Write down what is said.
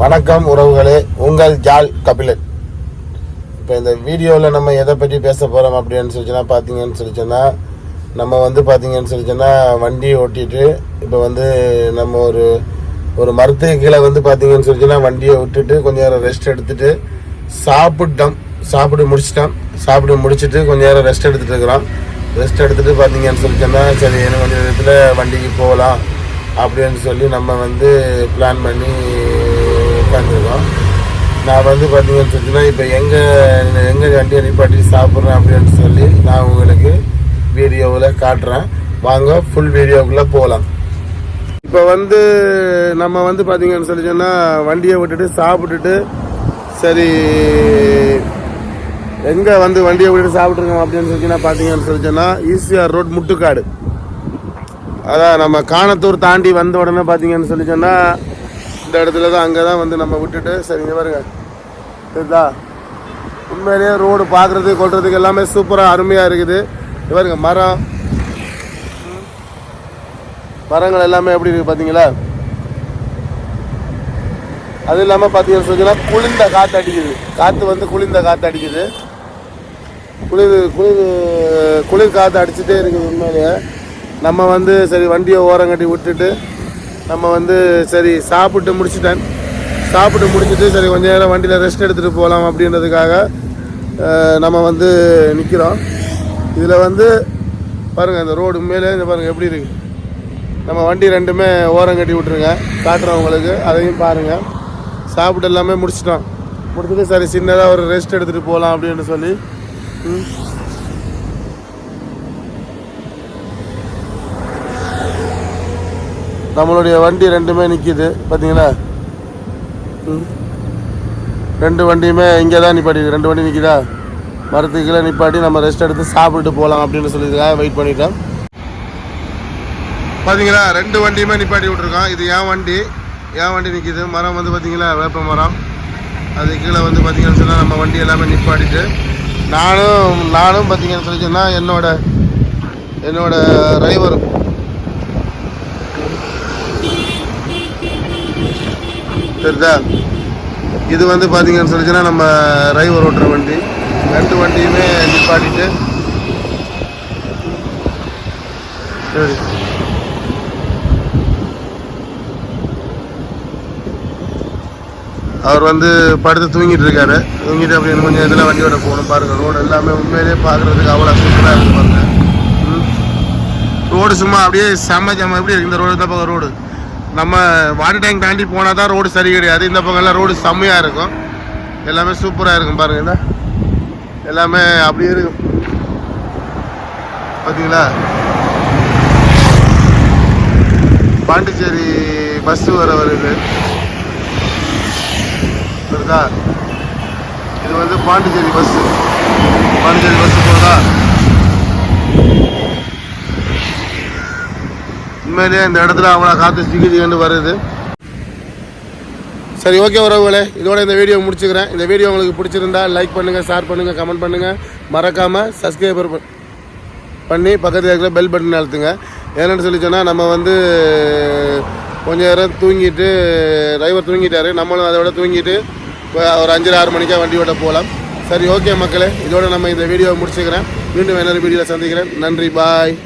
வணக்கம் உறவுகளே உங்கள் ஜால் கபிலன். இப்போ இந்த வீடியோவில் நம்ம எதை பற்றி பேச போகிறோம் அப்படின்னு சொல்லிச்சுன்னா பார்த்தீங்கன்னு சொல்லிச்சோன்னா நம்ம வந்து பார்த்தீங்கன்னு சொல்லிச்சோன்னா வண்டி ஓட்டிட்டு இப்போ வந்து நம்ம ஒரு ஒரு மருத்துவ கீழே வந்து பார்த்தீங்கன்னு சொல்லிச்சுன்னா வண்டியை விட்டுட்டு கொஞ்சம் நேரம் ரெஸ்ட் எடுத்துட்டு சாப்பிட்டோம். சாப்பிட்டு முடிச்சிட்டோம். சாப்பிட்டு முடிச்சுட்டு கொஞ்சம் நேரம் ரெஸ்ட் எடுத்துட்டு இருக்கிறோம். ரெஸ்ட் எடுத்துட்டு பார்த்தீங்கன்னு சொல்லிச்சோன்னா சரி இன்னும் கொஞ்சம் நேரத்தில் வண்டிக்கு போகலாம் அப்படின்னு சொல்லி நம்ம வந்து பிளான் பண்ணி உட்காந்துருக்கோம். நான் வந்து பார்த்தீங்கன்னு சொல்லிச்சுன்னா இப்போ எங்கே எங்கே வண்டியை நிப்பாட்டி சாப்பிட்றேன் அப்படின்னு சொல்லி நான் உங்களுக்கு வீடியோவில் காட்டுறேன். வாங்க ஃபுல் வீடியோக்குள்ளே போகலாம் இப்போ வந்து நம்ம வந்து பார்த்தீங்கன்னு சொல்லி சொன்னால் வண்டியை விட்டுட்டு சாப்பிட்டுட்டு சரி எங்கே வந்து வண்டியை விட்டுட்டு சாப்பிட்ருக்கோம் அப்படின்னு சொல்லி பார்த்தீங்கன்னு சொல்லி சொன்னால் ஈசிஆர் ரோட் முட்டுக்காடு. அதான் நம்ம காணத்தூர் தாண்டி வந்த உடனே பார்த்தீங்கன்னு சொல்லி சொன்னால் இந்த இடத்துல தான் அங்கே தான் வந்து நம்ம விட்டுட்டு சரிங்க பாருங்க. இதுதா உண்மையிலேயே ரோடு பார்க்குறதுக்கு கொள்றதுக்கு எல்லாமே சூப்பராக அருமையாக இருக்குது. பாருங்க மரம். மரங்கள் எல்லாமே எப்படி இருக்குது பார்த்தீங்களா அது இல்லாமல் பார்த்தீங்கன்னு சொன்னா குளிர்ந்த காற்று அடிக்குது. காற்று வந்து குளிர்ந்த காற்று அடிக்குது. குளிர் குளிர் குளிர் காற்று அடிச்சுட்டே இருக்குது உண்மையிலேயே. நம்ம வந்து சரி வண்டியை ஓரம் கட்டி விட்டுட்டு நம்ம வந்து சரி சாப்பிட்டு முடிச்சுட்டேன். சாப்பிட்டு முடிச்சுட்டு சரி கொஞ்சம் நேரம் வண்டியில் ரெஸ்ட் எடுத்துகிட்டு போகலாம் அப்படின்றதுக்காக நம்ம வந்து நிற்கிறோம் இதில் வந்து பாருங்கள் இந்த ரோடு மேலே இந்த பாருங்கள் எப்படி இருக்குது நம்ம வண்டி ரெண்டுமே ஓரம் கட்டி விட்ருங்க காட்டுறோம் உங்களுக்கு அதையும் பாருங்கள் சாப்பிட்டு எல்லாமே முடிச்சிட்டோம். முடிச்சுட்டு சரி சின்னதாக ஒரு ரெஸ்ட் எடுத்துகிட்டு போகலாம் அப்படின்னு சொல்லி நம்மளுடைய வண்டி ரெண்டுமே நிற்கிது பார்த்தீங்களா ம். ரெண்டு வண்டியுமே இங்கே தான் நிப்பாட்டி ரெண்டு வண்டி நிற்கிதா மரத்துக்கு கீழே நிப்பாட்டி நம்ம ரெஸ்ட் எடுத்து சாப்பிட்டுட்டு போகலாம் அப்படின்னு சொல்லியிருக்காங்க. வெயிட் பண்ணிட்டோம். பார்த்தீங்களா ரெண்டு வண்டியுமே நிப்பாட்டி விட்ருக்கோம் இது என் வண்டி. என் வண்டி நிற்கிது மரம் வந்து பார்த்தீங்களா வேப்ப மரம். அது கீழே வந்து பார்த்தீங்கன்னு சொன்னால் நம்ம வண்டி எல்லாமே நிப்பாட்டிட்டு நானும் நானும் பார்த்தீங்கன்னு சொல்லி சொன்னால் என்னோட என்னோட டிரைவரும் தெரியுதா இது வந்து பார்த்தீங்கன்னு சொல்லிச்சுன்னா நம்ம ரைவர் ஓட்டுற வண்டி. ரெண்டு வண்டியுமே நிப்பாட்டிட்டு. சரி. அவர் வந்து படுத்து தூங்கிட்டு இருக்காரு. தூங்கிட்டு அப்படி கொஞ்சம் இதில் வண்டியோட போகணும் பாருங்க. ரோடு எல்லாமே உண்மையிலேயே பார்க்குறதுக்கு அவ்வளோ சூப்பராக இருக்கு பாருங்க. ரோடு சும்மா அப்படியே செம்ம ஜம்ம எப்படி இருக்கு இந்த ரோடு? தான் பார்க்க ரோடு. நம்ம வாட்டர் டேங்க் தாண்டி போனால் தான் ரோடு சரி கிடையாது. இந்த பக்கம்லாம் ரோடு செம்மையாக இருக்கும். எல்லாமே சூப்பராக இருக்கும் பாருங்க எல்லாமே அப்படியே இருக்கும். பார்த்தீங்களா பாண்டிச்சேரி பஸ்ஸு வர வருது. வருதா இது வந்து பாண்டிச்சேரி பஸ்ஸு பாண்டிச்சேரி பஸ்ஸு போதா உண்மையிலேயே இந்த இடத்துல அவ்வளோ காற்று சிக்கிதிகண்டு வருது. சரி ஓகே உறவுகளே இதோட இந்த வீடியோ முடிச்சுக்கிறேன். இந்த வீடியோ உங்களுக்கு பிடிச்சிருந்தா லைக் பண்ணுங்கள் ஷேர் பண்ணுங்கள் கமெண்ட் பண்ணுங்கள் மறக்காமல் சப்ஸ்கிரைபர் பண்ணி பக்கத்தில் இருக்கிற பெல் பட்டன் அழுத்துங்க. ஏன்னு சொல்லி சொன்னால் நம்ம வந்து கொஞ்ச நேரம் தூங்கிட்டு டிரைவர் தூங்கிட்டாரு. நம்மளும் அதை விட தூங்கிட்டு இப்போ ஒரு அஞ்சரை ஆறு மணிக்கா வண்டி விட போகலாம் சரி ஓகே மக்களே இதோட நம்ம இந்த வீடியோவை முடிச்சுக்கிறேன். மீண்டும் இன்னொரு வீடியோவில் சந்திக்கிறேன். நன்றி பாய்